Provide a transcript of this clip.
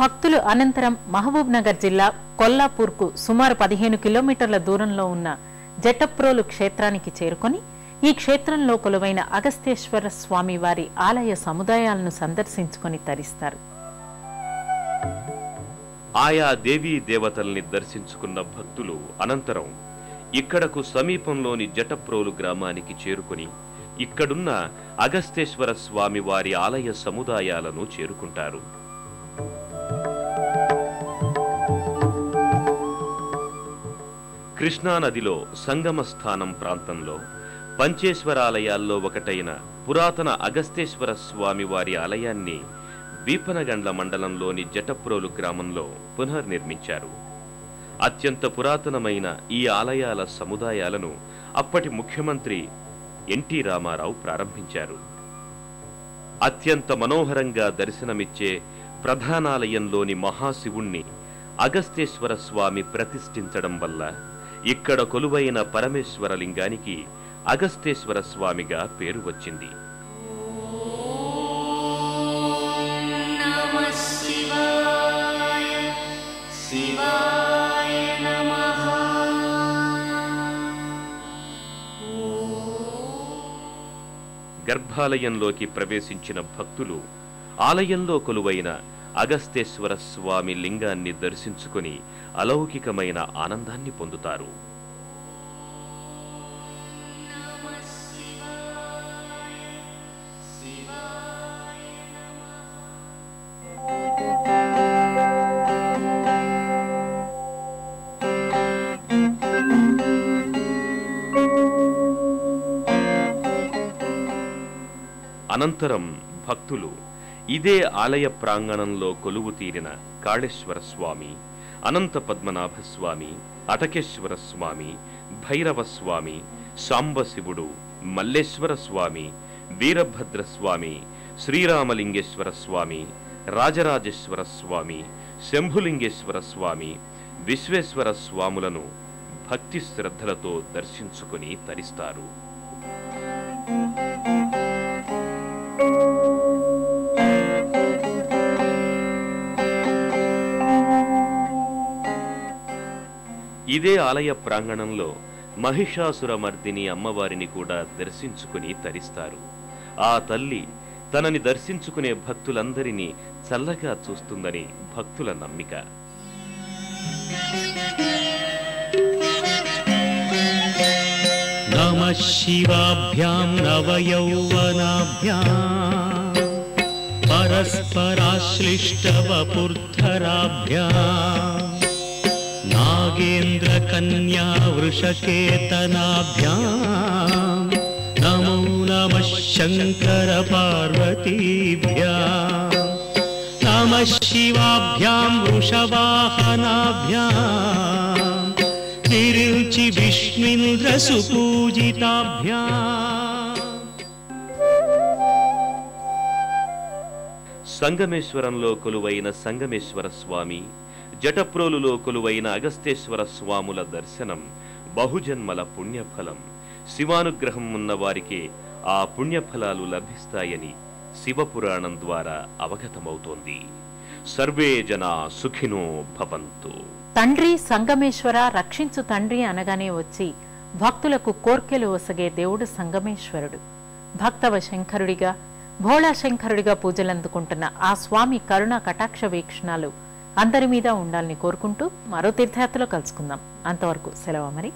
భక్తులు అనంతరం మహబూబ్ నగర్ జిల్లా కొల్లాపూర్కు సుమారు పదిహేను కిలోమీటర్ల దూరంలో ఉన్న జటప్రోలు క్షేత్రానికి చేరుకొని ఈ క్షేత్రంలో కొలువైన అగస్తేశ్వర స్వామి వారి ఆలయ సముదాయాలను సందర్శించుకొని తరిస్తారు. ఆయా దేవీ దేవతల్ని దర్శించుకున్న భక్తులు అనంతరం ఇక్కడకు సమీపంలోని జటప్రోలు గ్రామానికి చేరుకుని ఇక్కడున్న అగస్తేశ్వర స్వామి వారి ఆలయ సముదాయాలను చేరుకుంటారు. కృష్ణానదిలో సంగమ స్థానం ప్రాంతంలో పంచేశ్వరాలయాల్లో ఒకటైన పురాతన అగస్తేశ్వర స్వామి వారి ఆలయాన్ని వీపనగండ్ల మండలంలోని జటప్రోలు గ్రామంలో పునర్నిర్మించారు. అత్యంత పురాతనమైన ఈ ఆలయాల సముదాయాలను అప్పటి ముఖ్యమంత్రి ఎన్టీ రామారావు ప్రారంభించారు. అత్యంత మనోహరంగా దర్శనమిచ్చే ప్రధానాలయంలోని మహాశివుణ్ణి అగస్తేశ్వర స్వామి ప్రతిష్ఠించడం వల్ల ఇక్కడ కొలువైన పరమేశ్వరలింగానికి అగస్తేశ్వర స్వామిగా పేరు వచ్చింది. గర్భాలయంలోకి ప్రవేశించిన భక్తులు ఆలయంలో కొలువైన అగస్తేశ్వర స్వామి లింగాన్ని దర్శించుకుని అలౌకికమైన ఆనందాన్ని పొందుతారు. అనంతరం భక్తులు ఇదే ఆలయ ప్రాంగణంలో కొలువు తీరిన కాళేశ్వర స్వామి అనంత పద్మనాభ స్వామి అటకేశ్వర స్వామి భైరవ స్వామి సాంబశివుడు మల్లేశ్వర స్వామి వీరభద్ర స్వామి శ్రీరామలింగేశ్వర స్వామి రాజరాజేశ్వర స్వామి శంభులింగేశ్వర స్వామి విశ్వేశ్వర స్వాములను భక్తి శ్రద్ధలతో దర్శించుకుని తరిస్తారు. ఇదే ఆలయ ప్రాంగణంలో మహిషాసురమర్దిని అమ్మవారిని కూడా దర్శించుకుని తరిస్తారు. ఆ తల్లి తనని దర్శించుకునే భక్తులందరినీ చల్లగా చూస్తుందని భక్తుల నమ్మిక. నమ శివాభ్యాం నవయౌవనాభ్యాం. పరస్పరాశ్లిష్టవపుర్ధరాభ్యాం. नागेन्द्रकन्या वृषकेतनाभ्याम् नमो नमः शङ्करपार्वतीभ्याम् नमः शिवाभ्यां वृषवाहनाभ्याम् విరుచి విష్ణుంద్ర సుపూజితాభ్యా సంగమేశ్వరంలో కొలువైన సంగమేశ్వర స్వామి జటప్రోలులో కొలువైన అగస్తేశ్వర స్వాముల దర్శనం బహుజన్మల పుణ్యఫలం. శివానుగ్రహం ఉన్న వారికి ఆ పుణ్యఫలాలు లభిస్తాయని శివపురాణం ద్వారా అవగతమవుతోంది. సర్వే జనా సుఖినో భవంతు. తండ్రి సంగమేశ్వర రక్షించు తండ్రి అనగానే వచ్చి భక్తులకు కోర్కెలు ఒసగే దేవుడు సంగమేశ్వరుడు. భక్తవ శంకరుడిగా భోళా శంకరుడిగా పూజలందుకుంటున్న ఆ స్వామి కరుణ కటాక్ష వీక్షణాలు అందరి మీద ఉండాలని కోరుకుంటూ మరో తీర్థయాత్రలో కలుసుకుందాం. అంతవరకు సెలవు మరి